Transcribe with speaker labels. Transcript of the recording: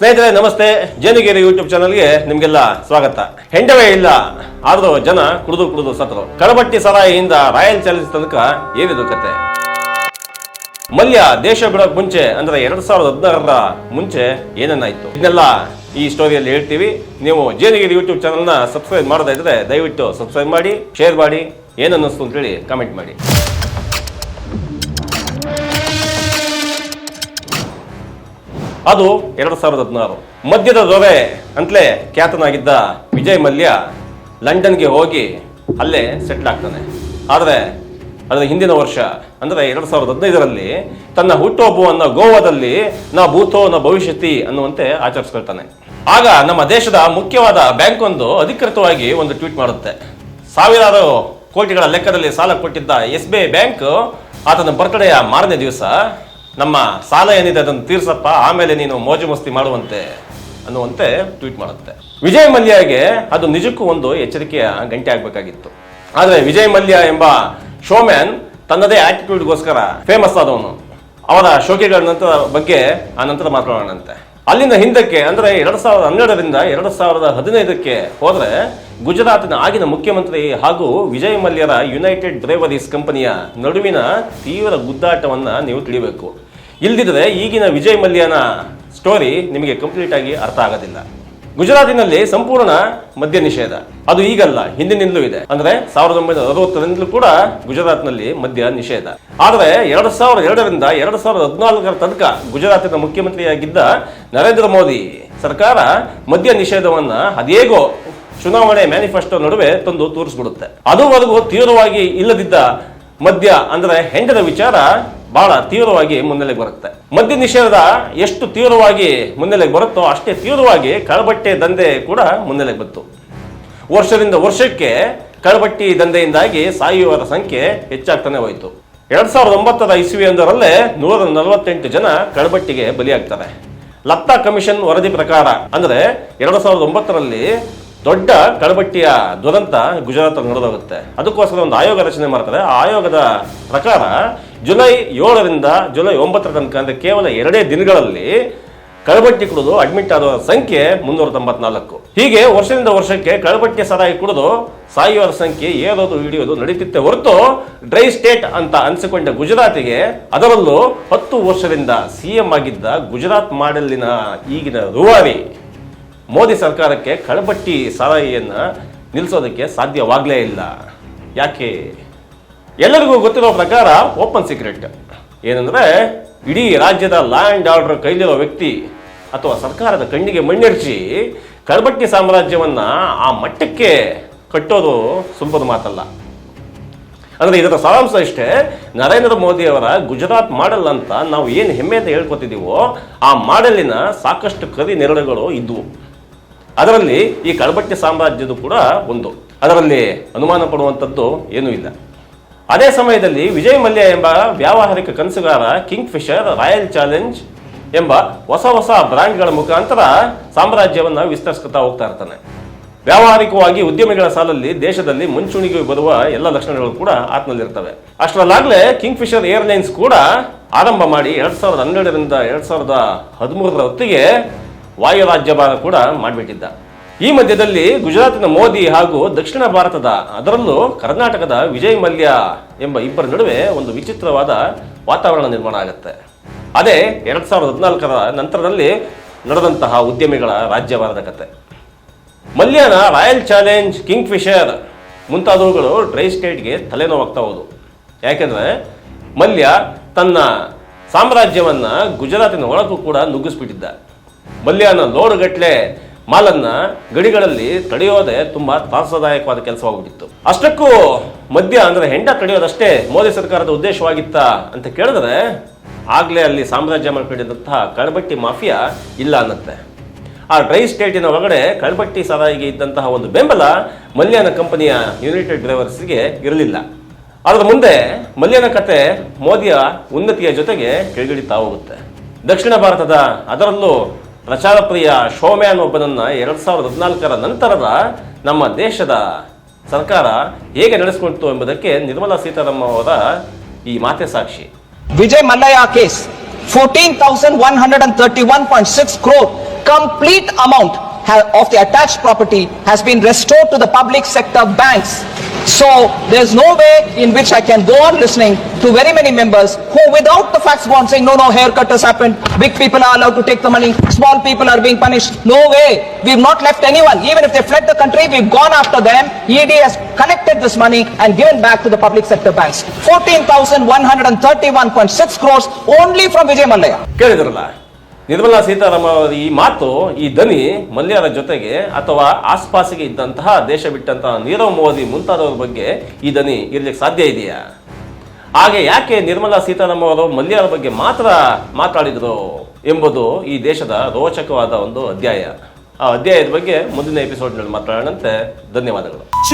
Speaker 1: ಸ್ನೇಹಿತರೆ, ನಮಸ್ತೆ. ಜೇನುಗೇರಿ ಯೂಟ್ಯೂಬ್ ಚಾನಲ್ಗೆ ನಿಮ್ಗೆಲ್ಲ ಸ್ವಾಗತ. ಹೆಂಡವೇ ಇಲ್ಲ, ಆದ್ರೂ ಜನ ಕುಡಿದು ಕುಡಿದು ಸತ್ರು ಕಳಬಟ್ಟಿ ಸರಾಯಿಯಿಂದ ರಾಯಲ್ ಚಾಲೆಂಜ್ ತನಕ ಏನಿದು ಕತೆ. ಮಲ್ಯ ದೇಶ ಬಿಡೋಕ್ ಮುಂಚೆ, ಅಂದ್ರೆ ಎರಡ್ ಸಾವಿರದ ಹದಿನಾರರ ಮುಂಚೆ ಏನೇನಾಯ್ತು? ಇದನ್ನೆಲ್ಲ ಈ ಸ್ಟೋರಿಯಲ್ಲಿ ಹೇಳ್ತೀವಿ. ನೀವು ಜೇನುಗಿರಿ ಯೂಟ್ಯೂಬ್ ಚಾನಲ್ನ ಸಬ್ಸ್ಕ್ರೈಬ್ ಮಾಡದೇ ಇದ್ರೆ ದಯವಿಟ್ಟು ಸಬ್ಸ್ಕ್ರೈಬ್ ಮಾಡಿ ಶೇರ್ ಮಾಡಿ ಏನನ್ನಿಸ್ತು ಅಂತೇಳಿ ಕಾಮೆಂಟ್ ಮಾಡಿ. ಅದು ಎರಡು ಸಾವಿರದ ಹದಿನಾರು. ಮದ್ಯದ ದೊರೆ ಅಂತಲೇ ಖ್ಯಾತನಾಗಿದ್ದ ವಿಜಯ್ ಮಲ್ಯ ಲಂಡನ್ಗೆ ಹೋಗಿ ಅಲ್ಲೇ ಸೆಟ್ಲ್ ಆಗ್ತಾನೆ. ಆದರೆ ಅದರ ಹಿಂದಿನ ವರ್ಷ, ಅಂದರೆ ಎರಡು ಸಾವಿರದ ಹದಿನೈದರಲ್ಲಿ ತನ್ನ ಹುಟ್ಟುಹಬ್ಬವನ್ನು ಗೋವಾದಲ್ಲಿ ನಾ ಭೂತೋ ನ ಭವಿಷ್ಯತಿ ಅನ್ನುವಂತೆ ಆಚರಿಸ್ಕೊಳ್ತಾನೆ. ಆಗ ನಮ್ಮ ದೇಶದ ಮುಖ್ಯವಾದ ಬ್ಯಾಂಕ್ ಒಂದು ಅಧಿಕೃತವಾಗಿ ಒಂದು ಟ್ವೀಟ್ ಮಾಡುತ್ತೆ. ಸಾವಿರಾರು ಕೋಟಿಗಳ ಲೆಕ್ಕದಲ್ಲಿ ಸಾಲ ಕೊಟ್ಟಿದ್ದ ಎಸ್ ಬಿ ಐ ಬ್ಯಾಂಕ್ ಆತನ ಬರ್ತ್ಡೇಯ ಮಾರನೇ ದಿವಸ ನಮ್ಮ ಸಾಲ ಏನಿದೆ ಅದನ್ನು ತೀರ್ಸಪ್ಪ, ಆಮೇಲೆ ನೀನು ಮೋಜು ಮಸ್ತಿ ಮಾಡುವಂತೆ ಅನ್ನುವಂತೆ ಟ್ವೀಟ್ ಮಾಡುತ್ತೆ. ವಿಜಯ್ ಮಲ್ಯಗೆ ಅದು ನಿಜಕ್ಕೂ ಒಂದು ಎಚ್ಚರಿಕೆಯ ಗಂಟೆ ಆಗಬೇಕಾಗಿತ್ತು. ಆದರೆ ವಿಜಯ್ ಮಲ್ಯ ಎಂಬ ಶೋಮ್ಯಾನ್ ತನ್ನದೇ ಆಟಿಟ್ಯೂಡ್ಗೋಸ್ಕರ ಫೇಮಸ್ ಆದವನು. ಅವರ ಶೋಕಿಗಳ ನಂತರ ಬಗ್ಗೆ ಆ ನಂತರ ಮಾತನಾಡೋಣಂತೆ ಅಲ್ಲಿಂದ ಹಿಂದಕ್ಕೆ, ಅಂದ್ರೆ ಎರಡು ಸಾವಿರದ ಹನ್ನೆರಡರಿಂದ ಎರಡು ಸಾವಿರದ ಹದಿನೈದಕ್ಕೆ ಹೋದರೆ ಗುಜರಾತಿನ ಆಗಿನ ಮುಖ್ಯಮಂತ್ರಿ ಹಾಗೂ ವಿಜಯ್ ಮಲ್ಯರ ಯುನೈಟೆಡ್ ಬ್ರೇವರೀಸ್ ಕಂಪನಿಯ ನಡುವಿನ ತೀವ್ರ ಗುದ್ದಾಟವನ್ನು ನೀವು ತಿಳಿಬೇಕು. ಇಲ್ದಿದ್ರೆ ಈಗಿನ ವಿಜಯ್ ಮಲ್ಯನ ಸ್ಟೋರಿ ನಿಮಗೆ ಕಂಪ್ಲೀಟ್ ಆಗಿ ಅರ್ಥ ಆಗೋದಿಲ್ಲ. ಗುಜರಾತಿನಲ್ಲಿ ಸಂಪೂರ್ಣ ಮದ್ಯ ನಿಷೇಧ. ಅದು ಈಗಲ್ಲ, ಹಿಂದಿನಿಂದಲೂ ಇದೆ. ಅಂದ್ರೆ ಸಾವಿರದ ಒಂಬೈನೂರ ಅರವತ್ತರಿಂದಲೂ ಕೂಡ ಗುಜರಾತ್ನಲ್ಲಿ ಮದ್ಯ ನಿಷೇಧ. ಆದರೆ ಎರಡು ಸಾವಿರದ ಎರಡರಿಂದ ಎರಡು ಸಾವಿರದ ಹದಿನಾಲ್ಕರ ತನಕ ಗುಜರಾತಿನ ಮುಖ್ಯಮಂತ್ರಿಯಾಗಿದ್ದ ನರೇಂದ್ರ ಮೋದಿ ಸರ್ಕಾರ ಮದ್ಯ ನಿಷೇಧವನ್ನ ಅದೇಗೋ ಚುನಾವಣೆ ಮ್ಯಾನಿಫೆಸ್ಟೋ ನಡುವೆ ತಂದು ತೋರಿಸ್ಬಿಡುತ್ತೆ. ಅದುವರೆಗೂ ತೀವ್ರವಾಗಿ ಇಲ್ಲದಿದ್ದ ಮದ್ಯ ಅಂದ್ರೆ ಹೆಂಡದ ವಿಚಾರ ಬಹಳ ತೀವ್ರವಾಗಿ ಮುನ್ನೆಲೆಗೆ ಬರುತ್ತೆ. ಮದ್ಯ ನಿಷೇಧ ಎಷ್ಟು ತೀವ್ರವಾಗಿ ಮುನ್ನೆಲೆಗೆ ಬರುತ್ತೋ ಅಷ್ಟೇ ತೀವ್ರವಾಗಿ ಕಳಬಟ್ಟೆ ದಂಧೆ ಕೂಡ ಮುನ್ನೆಲೆಗೆ ಬಂತು. ವರ್ಷದಿಂದ ವರ್ಷಕ್ಕೆ ಕಳಬಟ್ಟಿ ದಂಧೆಯಿಂದಾಗಿ ಸಾಯುವವರ ಸಂಖ್ಯೆ ಹೆಚ್ಚಾಗ್ತಾನೆ ಹೋಯಿತು. ಎರಡ್ ಸಾವಿರದ ಒಂಬತ್ತರ ಇಸ್ವಿಯೊಂದರಲ್ಲೇ ನೂರ ನಲವತ್ತೆಂಟು ಜನ ಕಳಬಟ್ಟಿಗೆ ಬಲಿಯಾಗ್ತಾರೆ. ಲತ್ತಾ ಕಮಿಷನ್ ವರದಿ ಪ್ರಕಾರ ಅಂದ್ರೆ ಎರಡು ಸಾವಿರದ ಒಂಬತ್ತರಲ್ಲಿ ದೊಡ್ಡ ಕಳಬಟ್ಟಿಯ ದುರಂತ ಗುಜರಾತ್ ನಡೆದೋಗುತ್ತೆ. ಅದಕ್ಕೋಸ್ಕರ ಒಂದು ಆಯೋಗ ರಚನೆ ಮಾಡ್ತಾರೆ. ಆಯೋಗದ ಪ್ರಕಾರ ಜುಲೈ ಏಳರಿಂದ ಜುಲೈ ಒಂಬತ್ತರ ತನಕ, ಅಂದರೆ ಕೇವಲ ಎರಡೇ ದಿನಗಳಲ್ಲಿ ಕಳಬಟ್ಟಿ ಕುಡಿದು ಅಡ್ಮಿಟ್ ಆದ ಸಂಖ್ಯೆ ಮುನ್ನೂರ ತೊಂಬತ್ನಾಲ್ಕು ಹೀಗೆ ವರ್ಷದಿಂದ ವರ್ಷಕ್ಕೆ ಕಳಬಟ್ಟಿ ಸದಾಯಿ ಕುಡಿದು ಸಾಯುವವರ ಸಂಖ್ಯೆ ಏರೋದು ಇಳಿಯೋದು ನಡೀತಿತ್ತೆ ಹೊರತು ಡ್ರೈ ಸ್ಟೇಟ್ ಅಂತ ಅನಿಸಿಕೊಂಡ ಗುಜರಾತಿಗೆ ಅದರಲ್ಲೂ ಹತ್ತು ವರ್ಷದಿಂದ ಸಿಎಂ ಆಗಿದ್ದ ಗುಜರಾತ್ ಮಾಡೆಲ್ಲಿನ ಈಗಿನ ರೂವಾರಿ ಮೋದಿ ಸರ್ಕಾರಕ್ಕೆ ಕಳಬಟ್ಟಿ ಸಾರಾಯಿಯನ್ನು ನಿಲ್ಲಿಸೋದಕ್ಕೆ ಸಾಧ್ಯವಾಗಲೇ ಇಲ್ಲ. ಯಾಕೆ? ಎಲ್ಲರಿಗೂ ಗೊತ್ತಿರೋ ಪ್ರಕಾರ ಓಪನ್ ಸೀಕ್ರೆಟ್. ಏನಂದ್ರೆ ಇಡೀ ರಾಜ್ಯದ ಲ್ಯಾಂಡ್ ಆರ್ಡರ್ ಕೈಲಿರೋ ವ್ಯಕ್ತಿ ಅಥವಾ ಸರ್ಕಾರದ ಕಣ್ಣಿಗೆ ಮಣ್ಣೆರಚಿ ಕಳಬಟ್ಟಿ ಸಾಮ್ರಾಜ್ಯವನ್ನ ಆ ಮಟ್ಟಕ್ಕೆ ಕಟ್ಟೋದು ಸುಂಪದ ಮಾತಲ್ಲ. ಅಂದ್ರೆ ಇದರ ಸಾರಾಂಶ ಇಷ್ಟೇ, ನರೇಂದ್ರ ಮೋದಿ ಅವರ ಗುಜರಾತ್ ಮಾಡೆಲ್ ಅಂತ ನಾವು ಏನು ಹೆಮ್ಮೆಯಿಂದ ಹೇಳ್ಕೊತಿದ್ದೀವೋ ಆ ಮಾಡೆಲಿನ ಸಾಕಷ್ಟು ಕರಿ ನೆರಳುಗಳು ಇದ್ವು. ಅದರಲ್ಲಿ ಈ ಕಳಬಟ್ಟಿ ಸಾಮ್ರಾಜ್ಯದ ಕೂಡ ಒಂದು. ಅದರಲ್ಲಿ ಅನುಮಾನ ಪಡುವಂಥದ್ದು ಏನೂ ಇಲ್ಲ. ಅದೇ ಸಮಯದಲ್ಲಿ ವಿಜಯ್ ಮಲ್ಯ ಎಂಬ ವ್ಯಾವಹಾರಿಕ ಕನಸುಗಾರ ಕಿಂಗ್ ಫಿಶರ್ ರಾಯಲ್ ಚಾಲೆಂಜ್ ಎಂಬ ಹೊಸ ಹೊಸ ಬ್ರ್ಯಾಂಡ್ಗಳ ಮುಖಾಂತರ ಸಾಮ್ರಾಜ್ಯವನ್ನು ವಿಸ್ತರಿಸ್ಕೊತಾ ಹೋಗ್ತಾ ಇರ್ತಾನೆ. ವ್ಯಾವಹಾರಿಕವಾಗಿ ಉದ್ಯಮಿಗಳ ಸಾಲಲ್ಲಿ ದೇಶದಲ್ಲಿ ಮುಂಚೂಣಿಗೆ ಬರುವ ಎಲ್ಲ ಲಕ್ಷಣಗಳು ಕೂಡ ಆತ್ಮಲ್ಲಿರ್ತವೆ ಅಷ್ಟರಲ್ಲಾಗಲೇ ಕಿಂಗ್ ಫಿಶರ್ ಏರ್ಲೈನ್ಸ್ ಕೂಡ ಆರಂಭ ಮಾಡಿ ಎರಡ್ ಸಾವಿರದ ಹನ್ನೆರಡರಿಂದ ಎರಡ್ ಸಾವಿರದ ಹದಿಮೂರರ ಹೊತ್ತಿಗೆ ವಾಯು ರಾಜ್ಯಭಾರ ಕೂಡ ಮಾಡಿಬಿಟ್ಟಿದ್ದ. ಈ ಮಧ್ಯದಲ್ಲಿ ಗುಜರಾತಿನ ಮೋದಿ ಹಾಗೂ ದಕ್ಷಿಣ ಭಾರತದ, ಅದರಲ್ಲೂ ಕರ್ನಾಟಕದ ವಿಜಯ್ ಮಲ್ಯ ಎಂಬ ಇಬ್ಬರ ನಡುವೆ ಒಂದು ವಿಚಿತ್ರವಾದ ವಾತಾವರಣ ನಿರ್ಮಾಣ ಆಗುತ್ತೆ. ಅದೇ ಎರಡ್ ಸಾವಿರದ ಹದಿನಾಲ್ಕರ ನಂತರದಲ್ಲಿ ನಡೆದಂತಹ ಉದ್ಯಮಿಗಳ ರಾಜ್ಯವಾರದ ಕತೆ. ಮಲ್ಯನ ರಾಯಲ್ ಚಾಲೆಂಜ್ ಕಿಂಗ್ ಫಿಶರ್ ಮುಂತಾದವುಗಳು ಡ್ರೈ ಸ್ಟೇಟ್ಗೆ ತಲೆನೋವಾಗ್ತಾ ಹೋದು ಯಾಕೆಂದರೆ ಮಲ್ಯ ತನ್ನ ಸಾಮ್ರಾಜ್ಯವನ್ನ ಗುಜರಾತಿನ ಒಳಗೂ ಕೂಡ ನುಗ್ಗಿಸ್ಬಿಟ್ಟಿದ್ದ. ಮಲ್ಯನ ಲೋಡುಗಟ್ಲೆ ಮಾಲನ್ನ ಗಡಿಗಳಲ್ಲಿ ತಡೆಯೋದೇ ತುಂಬಾ ತ್ರಾಸದಾಯಕವಾದ ಕೆಲಸವಾಗ್ಬಿಟ್ಟಿತ್ತು. ಅಷ್ಟಕ್ಕೂ ಮದ್ಯ ಅಂದ್ರೆ ಹೆಂಡ ತಡೆಯೋದಷ್ಟೇ ಮೋದಿ ಸರ್ಕಾರದ ಉದ್ದೇಶವಾಗಿತ್ತ ಅಂತ ಕೇಳಿದ್ರೆ ಆಗ್ಲೇ ಅಲ್ಲಿ ಸಾಮ್ರಾಜ್ಯ ಮಾಡಿಕೊಂಡಿದ್ದಂತಹ ಕಳಬಟ್ಟಿ ಮಾಫಿಯಾ ಇಲ್ಲ ಅನ್ನತ್ತೆ. ಆ ಡ್ರೈ ಸ್ಟೇಟಿನ ಒಳಗಡೆ ಕಳ್ಬಟ್ಟಿ ಸಾರಾಯಿಗೆ ಇದ್ದಂತಹ ಒಂದು ಬೆಂಬಲ ಮಲ್ಯಾನ ಕಂಪನಿಯ ಯುನೈಟೆಡ್ ಡ್ರೈವರ್ಸ್ಗೆ ಇರಲಿಲ್ಲ. ಅದರ ಮುಂದೆ ಮಲ್ಯನ ಕತೆ ಮೋದಿಯ ಉನ್ನತಿಯ ಜೊತೆಗೆ ಕೆಳಗಿಳಿತಾ ಹೋಗುತ್ತೆ. ದಕ್ಷಿಣ ಭಾರತದ ಅದರಲ್ಲೂ ಪ್ರಚಾರಪ್ರಿಯ ಶೋಮ್ಯಾನ್ ಒಬ್ಬನನ್ನು ಎರಡು ಸಾವಿರದ ಹದಿನಾಲ್ಕರ ನಂತರದ ನಮ್ಮ ದೇಶದ ಸರ್ಕಾರ ಹೇಗೆ ನಡೆಸಿಕೊಂಡಿತು ಎಂಬುದಕ್ಕೆ ನಿರ್ಮಲಾ ಸೀತಾರಾಮ ಅವರ ಈ ಮಾತೆ ಸಾಕ್ಷಿ.
Speaker 2: Vijay Mallya case fourteen thousand one hundred and thirty one point six crore complete amount of the attach property has been restored to the public sector banks So there's no way in which I can go on listening to very many members who without the facts go on saying, no, no, haircut has happened, big people are allowed to take the money, small people are being punished. No way. We've not left anyone. Even if they fled the country, we've gone after them. ED has collected this money and given back to the public sector banks. 14,131.6 crores only from Vijay Mallya.
Speaker 1: Nirmala Seetharama ಅವರ ಈ ಮಾತು, ಈ ದನಿ ಮಲ್ಯರ ಜೊತೆಗೆ ಅಥವಾ ಆಸ್ಪಾಸಿಗೆ ಇದ್ದಂತಹ ದೇಶ ಬಿಟ್ಟಂತಹ ನೀರವ್ ಮೋದಿ ಮುಂತಾದವ್ರ ಬಗ್ಗೆ ಈ ದನಿ ಇರ್ಲಿಕ್ಕೆ ಸಾಧ್ಯ ಇದೆಯಾ? ಹಾಗೆ ಯಾಕೆ ನಿರ್ಮಲಾ ಸೀತಾರಾಮ ಅವರು ಮಲ್ಯರ ಬಗ್ಗೆ ಮಾತ್ರ ಮಾತಾಡಿದ್ರು ಎಂಬುದು ಈ ದೇಶದ ರೋಚಕವಾದ ಒಂದು ಅಧ್ಯಾಯ. ಆ ಅಧ್ಯಾಯದ ಬಗ್ಗೆ ಮುಂದಿನ ಎಪಿಸೋಡ್ನಲ್ಲಿ ಮಾತಾಡೋಣಂತೆ. ಧನ್ಯವಾದಗಳು.